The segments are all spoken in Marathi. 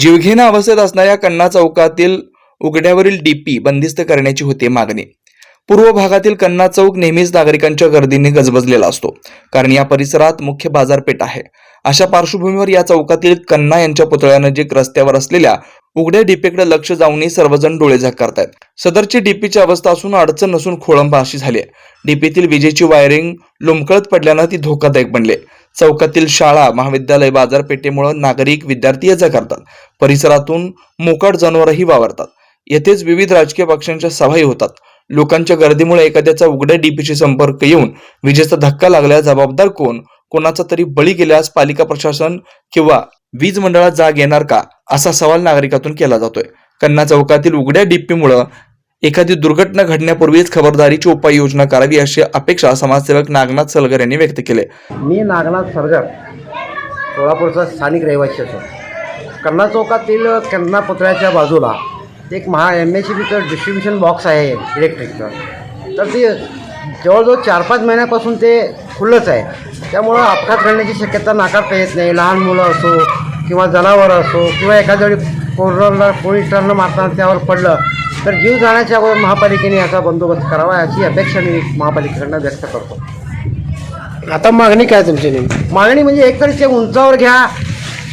जीवघेणा अवस्थेत असणाऱ्या कन्ना चौकातील उघड्यावरील डीपी बंदिस्त करण्याची होती मागणी. पूर्व भागातील कन्ना चौक नेहमीच नागरिकांच्या गर्दीने गजबजलेला असतो कारण या परिसरात मुख्य बाजारपेठ आहे. अशा पार्श्वभूमीवर या चौकातील कन्ना यांच्या पुतळ्यानजीक रस्त्यावर असलेल्या उघड्या डीपीकडे लक्ष जाऊनही सर्वजण डोळेझाक करतायत सदरची डीपीची अवस्था असून अडचण नसून खोळंबा अशी झाली आहे. डीपीतील विजेची वायरिंग लुमकळत पडल्यानं ती धोकादायक बनले चौकातील शाळा महाविद्यालय बाजारपेठेमुळे नागरिक विद्यार्थी ये करतात परिसरातून मोकाट जनावरही वावरतात. येथेच विविध राजकीय पक्षांच्या सभाही होतात. लोकांच्या गर्दीमुळे एखाद्याचा उघड्या डीपीशी संपर्क येऊन विजेचा धक्का लागल्या जबाबदार कोण? कोणाचा तरी बळी गेल्यास पालिका प्रशासन किंवा वीज मंडळात जाग येणार का असा सवाल नागरिकातून केला जातोय. कन्ना चौकातील उघड्या डीपीमुळं एखादी दुर्घटना घडण्यापूर्वीच खबरदारीची उपाययोजना करावी अशी अपेक्षा समाजसेवक नागनाथ सलगर यांनी व्यक्त केले. मी नागनाथ सरगर सोलापूरचा स्थानिक रहिवासी असून कन्ना चौकातील कन्ना पुतळ्याच्या बाजूला एक महा एम एस सी बीचं डिस्ट्रीब्युशन बॉक्स आहे इलेक्ट्रिकचं तर ते जवळजवळ चार पाच महिन्यापासून ते खुल्लंच आहे. त्यामुळं अपघात घडण्याची शक्यता नाकारता येत नाही. लहान मुलं असो किंवा जनावरं असो किंवा एखाद्या वेळी कोरोनाला कोणी टर्न मारताना त्यावर पडलं तर जीव जाण्याच्या अगोदर महापालिकेने याचा बंदोबस्त करावा याची अपेक्षा मी महापालिकेकडनं व्यक्त करतो. आता मागणी काय तुमची नेमकी? मागणी म्हणजे एकतर ते उंचावर घ्या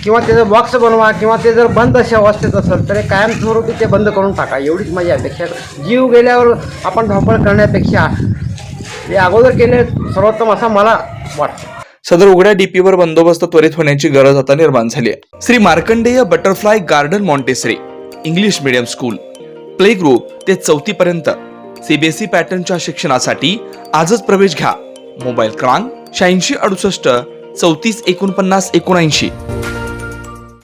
किंवा त्याचं बॉक्स बनवा किंवा ते जर बंद अशा अवस्थेत असेल तर कायमस्वरूपी ते बंद करून टाका. एवढीच माझी अपेक्षा. जीव गेल्यावर आपण धावपळ करण्यापेक्षा हे अगोदर केले सर्वोत्तम असा मला वाटतं. सदर उघड्या डीपीवर बंदोबस्त त्वरित होण्याची गरज आता निर्माण झाली आहे. Shri Markandeya butterfly garden Montessori English medium school play group ते चौथी पर्यंत. सीबीएसई पॅटर्नच्या शिक्षणासाठी आजच प्रवेश घ्या. मोबाईल क्रमांक शहाऐंशी अडुसष्ट चौतीस एकोणपन्नास एकोणऐंशी.